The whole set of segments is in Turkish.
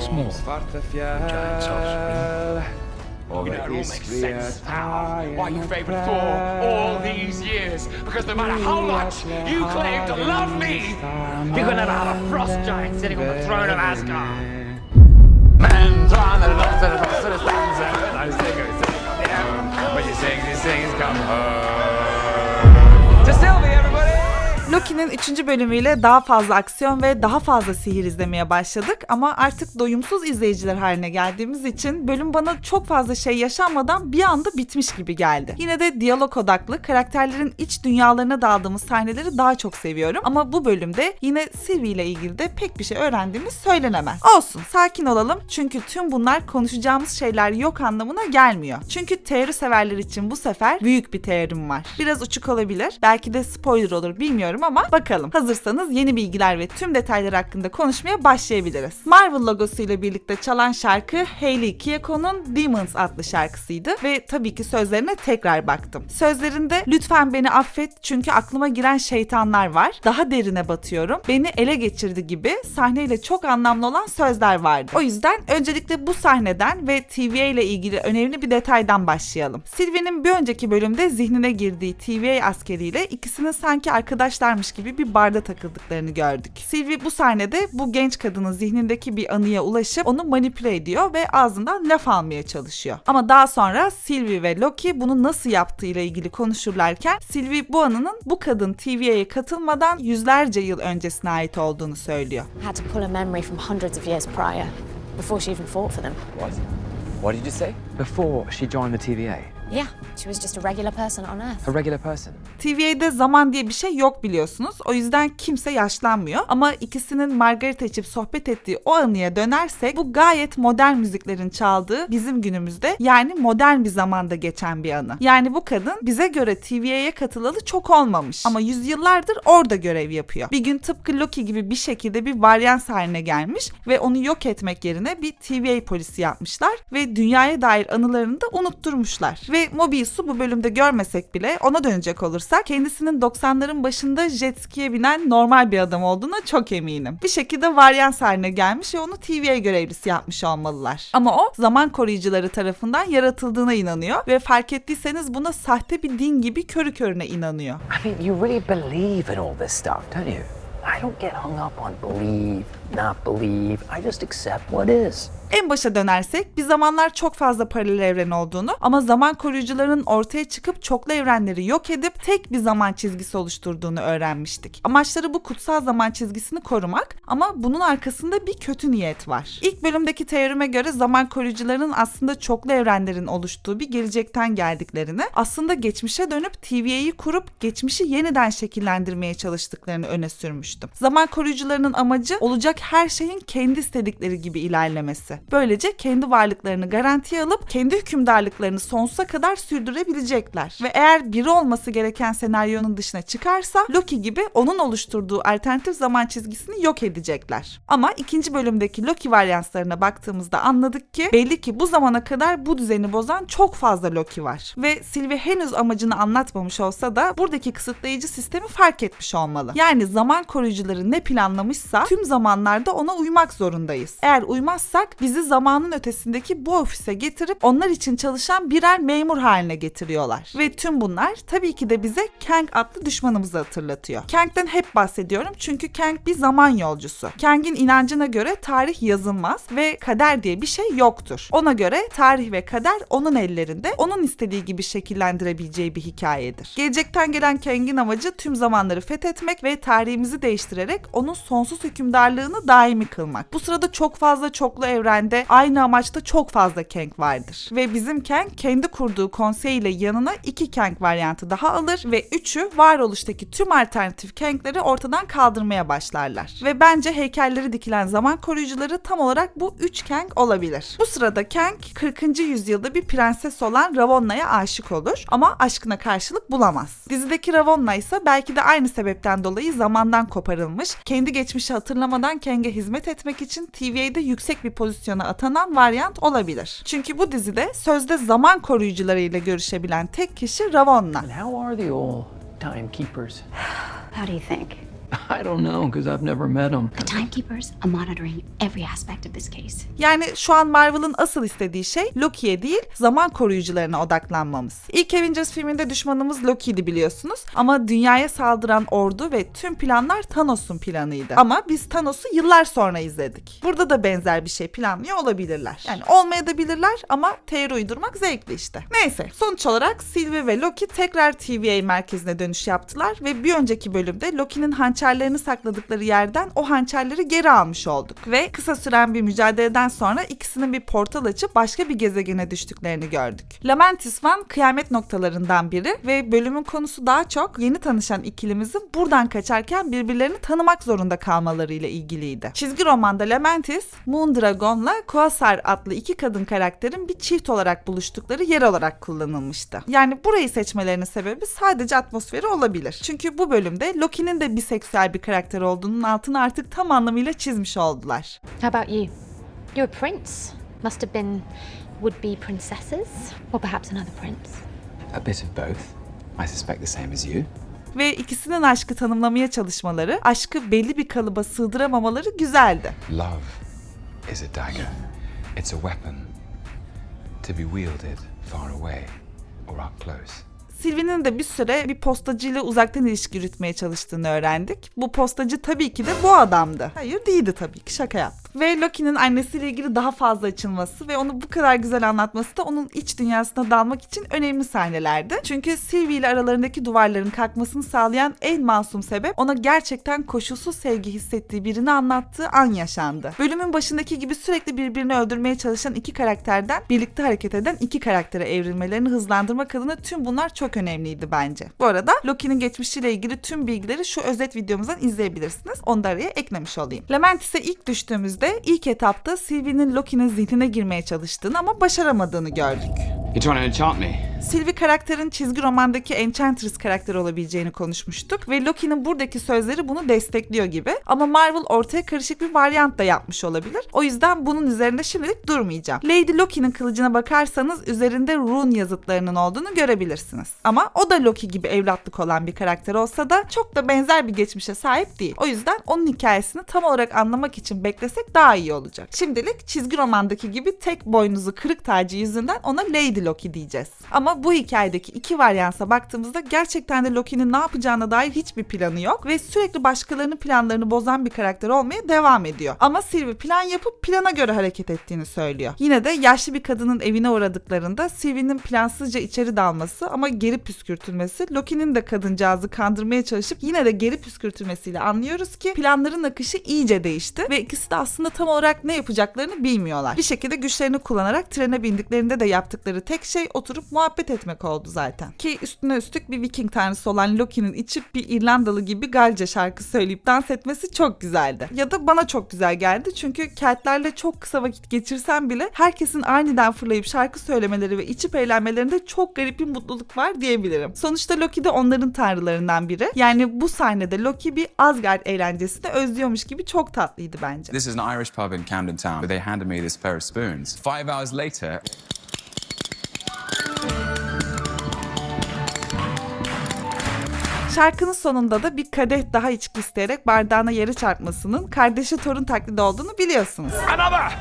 Small. Svarte Giant South fjell You know, it all makes sense now why you favoured Thor all these years. Because no matter how much you claim to love me, you could never have a frost giant sitting on the throne of Asgard. 2'nin 3. bölümüyle daha fazla aksiyon ve daha fazla sihir izlemeye başladık ama artık doyumsuz izleyiciler haline geldiğimiz için bölüm bana çok fazla şey yaşanmadan bir anda bitmiş gibi geldi. Yine de diyalog odaklı, karakterlerin iç dünyalarına daldığımız sahneleri daha çok seviyorum ama bu bölümde yine Sylvie ile ilgili de pek bir şey öğrendiğimiz söylenemez. Olsun, sakin olalım çünkü tüm bunlar konuşacağımız şeyler yok anlamına gelmiyor. Çünkü teori severler için bu sefer büyük bir teorim var. Biraz uçuk olabilir, belki de spoiler olur bilmiyorum ama bakalım. Hazırsanız yeni bilgiler ve tüm detaylar hakkında konuşmaya başlayabiliriz. Marvel logosuyla birlikte çalan şarkı Hayley Kiyako'nun Demons adlı şarkısıydı ve tabii ki sözlerine tekrar baktım. Sözlerinde lütfen beni affet çünkü aklıma giren şeytanlar var. Daha derine batıyorum. Beni ele geçirdi gibi sahneyle çok anlamlı olan sözler vardı. O yüzden öncelikle bu sahneden ve TVA ile ilgili önemli bir detaydan başlayalım. Sylvie'nin bir önceki bölümde zihnine girdiği TVA askeriyle ikisinin sanki arkadaşlarmış gibi bir barda takıldıklarını gördük. Sylvie bu sahnede bu genç kadının zihnindeki bir anıya ulaşıp onu manipüle ediyor ve ağzından laf almaya çalışıyor. Ama daha sonra Sylvie ve Loki bunu nasıl yaptığıyla ilgili konuşurlarken Sylvie bu anının bu kadın TVA'ya katılmadan yüzlerce yıl öncesine ait olduğunu söylüyor. had to pull a memory from hundreds of years prior before she even fought for them. What? What did you say? Before she joined the TVA, Yeah, she was just a regular person on Earth. a regular person. TVA'de zaman diye bir şey yok biliyorsunuz. O yüzden kimse yaşlanmıyor. Ama ikisinin Margaret içip sohbet ettiği o anıya dönersek bu gayet modern müziklerin çaldığı bizim günümüzde yani modern bir zamanda geçen bir anı. Yani bu kadın bize göre TVA'ya katılalı çok olmamış. Ama yüzyıllardır orada görev yapıyor. Bir gün tıpkı Loki gibi bir şekilde bir varyans haline gelmiş ve onu yok etmek yerine bir TVA polisi yapmışlar ve dünyaya dair anılarını da unutturmuşlar. Ve Mobius'u bu bölümde görmesek bile ona dönecek olursak kendisinin 90'ların başında jet ski'ye binen normal bir adam olduğuna çok eminim. Bir şekilde varyans haline gelmiş ve onu TVA görevlisi yapmış olmalılar. Ama o zaman koruyucuları tarafından yaratıldığına inanıyor ve fark ettiyseniz buna sahte bir din gibi körü körüne inanıyor. I mean, you really believe in all this stuff, don't you? I don't get hung up on believe, not believe. I just accept what is. En başa dönersek bir zamanlar çok fazla paralel evren olduğunu ama zaman koruyucularının ortaya çıkıp çoklu evrenleri yok edip tek bir zaman çizgisi oluşturduğunu öğrenmiştik. Amaçları bu kutsal zaman çizgisini korumak ama bunun arkasında bir kötü niyet var. İlk bölümdeki teorime göre zaman koruyucularının aslında çoklu evrenlerin oluştuğu bir gelecekten geldiklerini, aslında geçmişe dönüp TVA'yı kurup geçmişi yeniden şekillendirmeye çalıştıklarını öne sürmüştüm. Zaman koruyucularının amacı olacak her şeyin kendi istedikleri gibi ilerlemesi. Böylece kendi varlıklarını garantiye alıp kendi hükümdarlıklarını sonsuza kadar sürdürebilecekler. Ve eğer biri olması gereken senaryonun dışına çıkarsa Loki gibi onun oluşturduğu alternatif zaman çizgisini yok edecekler. Ama ikinci bölümdeki Loki varyanslarına baktığımızda anladık ki belli ki bu zamana kadar bu düzeni bozan çok fazla Loki var. Ve Sylvie henüz amacını anlatmamış olsa da buradaki kısıtlayıcı sistemi fark etmiş olmalı. Yani zaman koruyucuları ne planlamışsa tüm zamanlarda ona uymak zorundayız. Eğer uymazsak bizi zamanın ötesindeki bu ofise getirip onlar için çalışan birer memur haline getiriyorlar. Ve tüm bunlar tabii ki de bize Kang adlı düşmanımızı hatırlatıyor. Kang'den hep bahsediyorum çünkü Kang bir zaman yolcusu. Kang'in inancına göre tarih yazılmaz ve kader diye bir şey yoktur. Ona göre tarih ve kader onun ellerinde, onun istediği gibi şekillendirebileceği bir hikayedir. Gelecekten gelen Kang'in amacı tüm zamanları fethetmek ve tarihimizi değiştirerek onun sonsuz hükümdarlığını daimi kılmak. Bu sırada çok fazla çoklu evrende aynı amaçta çok fazla Kang vardır. Ve bizim Kang kendi kurduğu konsey ile yanına iki Kang varyantı daha alır ve üçü varoluştaki tüm alternatif Kang'leri ortadan kaldırmaya başlarlar. Ve bence heykelleri dikilen zaman koruyucuları tam olarak bu üç Kang olabilir. Bu sırada Kang 40. yüzyılda bir prenses olan Ravonna'ya aşık olur ama aşkına karşılık bulamaz. Dizideki Ravonna ise belki de aynı sebepten dolayı zamandan koparılmış, kendi geçmişi hatırlamadan Kang'e hizmet etmek için TVA'de yüksek bir pozisyona atanan varyant olabilir. Çünkü bu dizide sözde zaman koruyucularıyla görüşebilen tek kişi Ravonna. How are the old timekeepers? How do you think? I don't know, because I've never met him. The timekeepers are monitoring every aspect of this case. Yani şu an Marvel'ın asıl istediği şey Loki'ye değil zaman koruyucularına odaklanmamız. İlk Avengers filminde düşmanımız Loki'ydi biliyorsunuz ama dünyaya saldıran ordu ve tüm planlar Thanos'un planıydı. Ama biz Thanos'u yıllar sonra izledik. Burada da benzer bir şey planlıyor olabilirler. Yani olmayabilirler ama teori uydurmak zevkli işte. Neyse sonuç olarak Sylvie ve Loki tekrar TVA merkezine dönüş yaptılar ve bir önceki bölümde Loki'nin hançerlerini sakladıkları yerden o hançerleri geri almış olduk. Ve kısa süren bir mücadeleden sonra ikisinin bir portal açıp başka bir gezegene düştüklerini gördük. Lamentis One kıyamet noktalarından biri ve bölümün konusu daha çok yeni tanışan ikilimizin buradan kaçarken birbirlerini tanımak zorunda kalmalarıyla ilgiliydi. Çizgi romanda Lamentis, Moondragon'la Quasar adlı iki kadın karakterin bir çift olarak buluştukları yer olarak kullanılmıştı. Yani burayı seçmelerinin sebebi sadece atmosferi olabilir. Çünkü bu bölümde Loki'nin de biseksüel bir karakter olduğunun altını artık tam anlamıyla çizmiş oldular. How about you? You're a prince. Must have been would be princesses, or perhaps another prince. A bit of both. I suspect the same as you. Ve ikisinin aşkı tanımlamaya çalışmaları, aşkı belli bir kalıba sığdıramamaları güzeldi. Love is a dagger. It's a weapon to be wielded far away or up close. Sylvie'nin de bir süre bir postacıyla uzaktan ilişki yürütmeye çalıştığını öğrendik. Bu postacı tabii ki de bu adamdı. Hayır değildi tabii ki şaka yaptım. Ve Loki'nin annesiyle ilgili daha fazla açılması ve onu bu kadar güzel anlatması da onun iç dünyasına dalmak için önemli sahnelerdi. Çünkü Sylvie ile aralarındaki duvarların kalkmasını sağlayan en masum sebep ona gerçekten koşulsuz sevgi hissettiği birini anlattığı an yaşandı. Bölümün başındaki gibi sürekli birbirini öldürmeye çalışan iki karakterden birlikte hareket eden iki karaktere evrilmelerini hızlandırmak adına tüm bunlar çok önemliydi bence. Bu arada Loki'nin geçmişiyle ilgili tüm bilgileri şu özet videomuzdan izleyebilirsiniz. Onu da araya eklemiş olayım. Lamentis'e ilk düştüğümüzde ilk etapta Sylvie'nin Loki'nin zihnine girmeye çalıştığını ama başaramadığını gördük. You're trying to enchant me. Sylvie karakterin çizgi romandaki Enchantress karakteri olabileceğini konuşmuştuk ve Loki'nin buradaki sözleri bunu destekliyor gibi. Ama Marvel ortaya karışık bir varyant da yapmış olabilir. O yüzden bunun üzerinde şimdilik durmayacağım. Lady Loki'nin kılıcına bakarsanız üzerinde rune yazıtlarının olduğunu görebilirsiniz. Ama o da Loki gibi evlatlık olan bir karakter olsa da çok da benzer bir geçmişe sahip değil. O yüzden onun hikayesini tam olarak anlamak için beklesek daha iyi olacak. Şimdilik çizgi romandaki gibi tek boynuzu kırık tacı yüzünden ona Lady Loki diyeceğiz. Ama bu hikayedeki iki varyansa baktığımızda gerçekten de Loki'nin ne yapacağına dair hiçbir planı yok ve sürekli başkalarının planlarını bozan bir karakter olmaya devam ediyor. Ama Sylvie plan yapıp plana göre hareket ettiğini söylüyor. Yine de yaşlı bir kadının evine uğradıklarında Sylvie'nin plansızca içeri dalması ama geri püskürtülmesi Loki'nin de kadıncağızı kandırmaya çalışıp yine de geri püskürtülmesiyle anlıyoruz ki planların akışı iyice değişti ve ikisi de aslında tam olarak ne yapacaklarını bilmiyorlar. Bir şekilde güçlerini kullanarak trene bindiklerinde de yaptıkları tek şey oturup muhabbet etmek oldu zaten. Ki üstüne üstlük bir Viking tanrısı olan Loki'nin içip bir İrlandalı gibi Galce şarkı söyleyip dans etmesi çok güzeldi. Ya da bana çok güzel geldi çünkü Keltlerle çok kısa vakit geçirsem bile herkesin aniden fırlayıp şarkı söylemeleri ve içip eğlenmelerinde çok garip bir mutluluk var diyebilirim. Sonuçta Loki de onların tanrılarından biri. Yani bu sahnede Loki bir Asgard eğlencesini özlüyormuş gibi çok tatlıydı bence. This is an Irish pub in Camden Town. They handed me this pair of spoons. Five hours later, Şarkının sonunda da bir kadeh daha içki isteyerek bardağına yere çarpmasının kardeşi torun taklidi olduğunu biliyorsunuz. Another!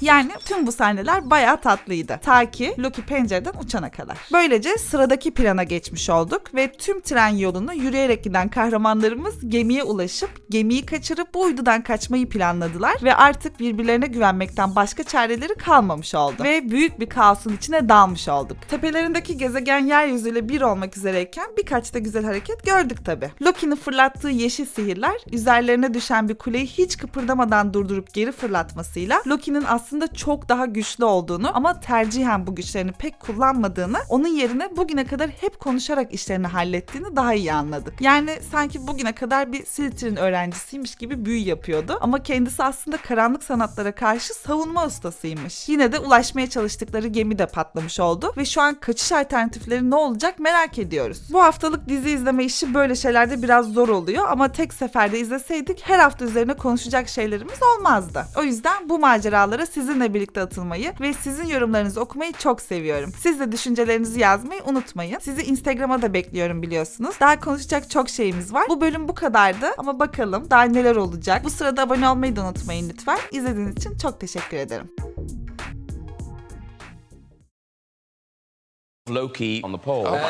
Yani tüm bu sahneler bayağı tatlıydı. Ta ki Loki pencereden uçana kadar. Böylece sıradaki plana geçmiş olduk ve tüm tren yolunu yürüyerek giden kahramanlarımız gemiye ulaşıp gemiyi kaçırıp bu uydudan kaçmayı planladılar ve artık birbirlerine güvenmekten başka çareleri kalmamış oldu. Ve büyük bir kaosun içine dalmış olduk. Tepelerindeki gezegen yeryüzüyle bir olmak üzereyken birkaç da güzel hareket gördük tabi. Loki'nin fırlattığı yeşil sihirler üzerlerine düşen bir kuleyi hiç kıpırdamadan durdurup geri fırlatmasıyla Loki'nin aslında çok daha güçlü olduğunu ama tercihen bu güçlerini pek kullanmadığını, onun yerine bugüne kadar hep konuşarak işlerini hallettiğini daha iyi anladık. Yani sanki bugüne kadar bir Slytherin öğrencisiymiş gibi büyü yapıyordu ama kendisi aslında karanlık sanatlara karşı savunma ustasıymış. Yine de ulaşmaya çalıştıkları gemi de patlamış oldu ve şu an kaçış alternatifleri ne olacak merak ediyoruz. Bu haftalık dizi izleme işi böyle şeylerde biraz zor oluyor ama tek seferde izleseydik her hafta üzerine konuşacak şeylerimiz olmazdı. O yüzden bu maceralara siz sizinle birlikte atılmayı ve sizin yorumlarınızı okumayı çok seviyorum. Siz de düşüncelerinizi yazmayı unutmayın. Sizi Instagram'a da bekliyorum biliyorsunuz. Daha konuşacak çok şeyimiz var. Bu bölüm bu kadardı ama bakalım daha neler olacak. Bu sırada abone olmayı da unutmayın lütfen. İzlediğiniz için çok teşekkür ederim. Loki on the pole.